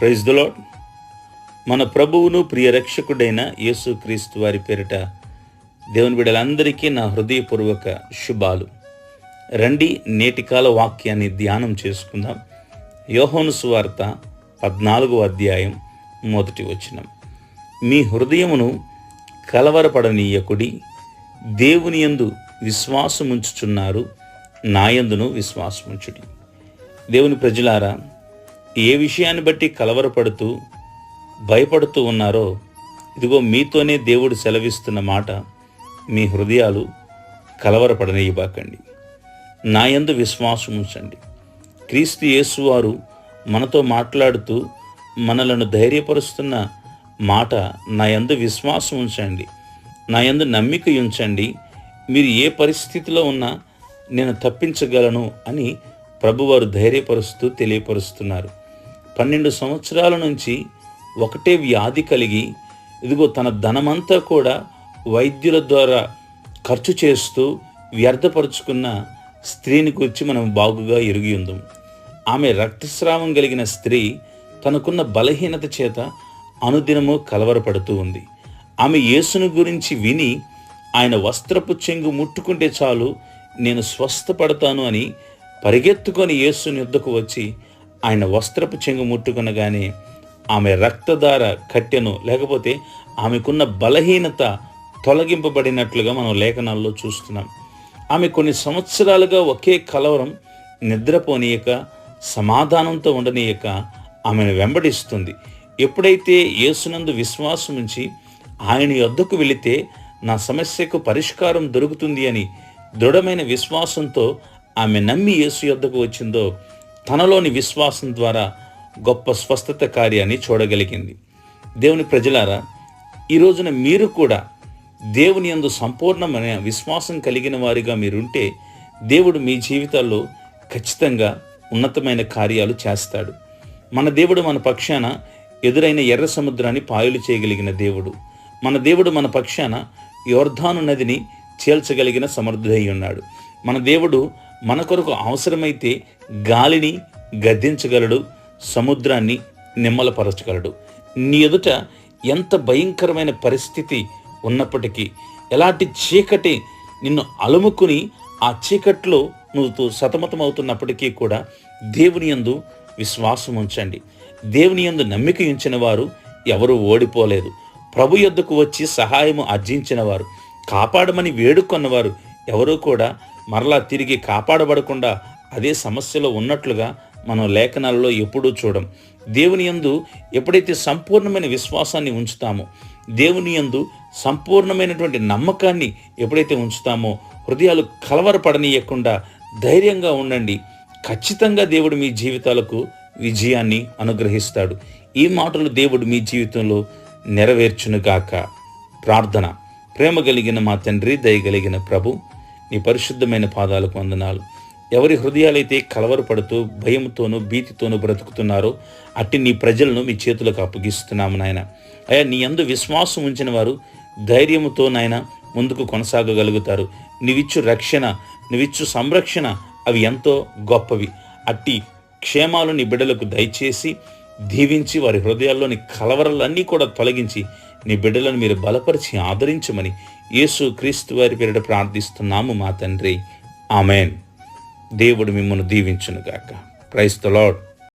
Praise the lord మన ప్రభువును ప్రియ రక్షకుడైన వారి పేరిట దేవుని బిడ్డలందరికీ నా హృదయపూర్వక శుభాలు. రండి నేటికాల వాక్యాన్ని ధ్యానం చేసుకుందాం. యోహోను సువార్త పద్నాలుగో అధ్యాయం మొదటి వచనం. మీ హృదయమును కలవరపడనీయకుడి దేవుని యందు విశ్వాసముంచుచున్నారు నాయందును విశ్వాసముంచుడి. దేవుని ప్రజలారా ఏ విషయాన్ని బట్టి కలవరపడుతూ భయపడుతూ ఉన్నారో ఇదిగో మీతోనే దేవుడు సెలవిస్తున్న మాట మీ హృదయాలు కలవరపడనియబాకండి. నా యందు విశ్వాసం ఉంచండి. క్రీస్తు యేసువారు మనతో మాట్లాడుతూ మనలను ధైర్యపరుస్తున్న మాట నా యందు విశ్వాసం ఉంచండి. నా యందు నమ్మిక ఉంచండి. మీరు ఏ పరిస్థితిలో ఉన్నా నేను తప్పించగలను అని ప్రభువారు ధైర్యపరుస్తూ తెలియపరుస్తున్నారు. పన్నెండు సంవత్సరాల నుంచి ఒకటే వ్యాధి కలిగి ఇదిగో తన ధనమంతా కూడా వైద్యుల ద్వారా ఖర్చు చేస్తూ వ్యర్థపరుచుకున్న స్త్రీని గురించి మనం బాగుగా ఎరిగి ఉందాం. ఆమె రక్తస్రావం కలిగిన స్త్రీ తనకున్న బలహీనత చేత అనుదినము కలవరపడుతూ ఉంది. ఆమె యేసును గురించి విని ఆయన వస్త్రపు చెంగు ముట్టుకుంటే చాలు నేను స్వస్థపడతాను అని పరిగెత్తుకొని యేసుని యుద్ధకు వచ్చి ఆయన వస్త్రపు చెంగు ముట్టుకునగానే ఆమె రక్తధార కట్టెను లేకపోతే ఆమెకున్న బలహీనత తొలగింపబడినట్లుగా మనం లేఖనాల్లో చూస్తున్నాం. ఆమె కొన్ని సంవత్సరాలుగా ఒకే కలవరం నిద్రపోనీయక సమాధానంతో ఉండనీయక ఆమెను వెంబడిస్తుంది. ఎప్పుడైతే యేసునందు విశ్వాసం ఉంచి ఆయన యొద్దకు వెళితే నా సమస్యకు పరిష్కారం దొరుకుతుంది అని దృఢమైన విశ్వాసంతో ఆమె నమ్మి యేసు యొద్దకు వచ్చిందో తనలోని విశ్వాసం ద్వారా గొప్ప స్వస్థత కార్యాన్ని చూడగలిగింది. దేవుని ప్రజలారా ఈ రోజున మీరు కూడా దేవుని యందు సంపూర్ణమైన విశ్వాసం కలిగిన వారిగా మీరుంటే దేవుడు మీ జీవితాల్లో ఖచ్చితంగా ఉన్నతమైన కార్యాలు చేస్తాడు. మన దేవుడు మన పక్షాన ఎదురైన ఎర్ర సముద్రాన్ని పాయలు చేయగలిగిన దేవుడు. మన దేవుడు మన పక్షాన యోర్ధాను నదిని చేల్చగలిగిన సమర్థుడై ఉన్నాడు. మన దేవుడు మన కొరకు అవసరమైతే గాలిని గద్దించగలడు సముద్రాన్ని నిమ్మలపరచగలడు. నీ ఎదుట ఎంత భయంకరమైన పరిస్థితి ఉన్నప్పటికీ ఎలాంటి చీకటి నిన్ను అలుముకుని ఆ చీకట్లో నువ్వు సతమతమవుతున్నప్పటికీ కూడా దేవుని యందు విశ్వాసం ఉంచండి. దేవుని యందు నమ్మిక ఉంచిన వారు ఎవరూ ఓడిపోలేదు. ప్రభు యొద్దకు వచ్చి సహాయము అర్జించిన వారు కాపాడమని వేడుకొన్నవారు ఎవరూ కూడా మరలా తిరిగి కాపాడబడకుండా అదే సమస్యలో ఉన్నట్లుగా మనం లేఖనాలలో ఎప్పుడూ చూడం. దేవుని యందు ఎప్పుడైతే సంపూర్ణమైన విశ్వాసాన్ని ఉంచుతామో దేవుని యందు సంపూర్ణమైనటువంటి నమ్మకాన్ని ఎప్పుడైతే ఉంచుతామో హృదయాలు కలవరపడనీయకుండా ధైర్యంగా ఉండండి. ఖచ్చితంగా దేవుడు మీ జీవితాలకు విజయాన్ని అనుగ్రహిస్తాడు. ఈ మాటలు దేవుడు మీ జీవితంలో నెరవేర్చునుగాక. ప్రార్థన. ప్రేమ కలిగిన మా తండ్రి దయగలిగిన ప్రభు నీ పరిశుద్ధమైన పాదాలకు వందనాలు. ఎవరి హృదయాలైతే కలవరపడుతూ భయంతోనూ భీతితోనూ బ్రతుకుతున్నారో అట్టి నీ ప్రజలను మీ చేతులకు అప్పగిస్తున్నాము నాయన. అయ్యా నీ అందు విశ్వాసం ఉంచిన వారు ధైర్యముతో నాయన ముందుకు కొనసాగగలుగుతారు. నీవిచ్చు రక్షణ నీవిచ్చు సంరక్షణ అవి ఎంతో గొప్పవి. అట్టి క్షేమాలు నీ బిడ్డలకు దయచేసి దీవించి వారి హృదయాల్లోని కలవరలన్నీ కూడా తొలగించి నీ బిడ్డలను మీరు బలపరిచి ఆదరించమని యేసు క్రీస్తు వారి పేరిట ప్రార్థిస్తున్నాము మా తండ్రి. ఆమెన్. దేవుడు మిమ్మల్ని దీవించునుగాక. Price the lord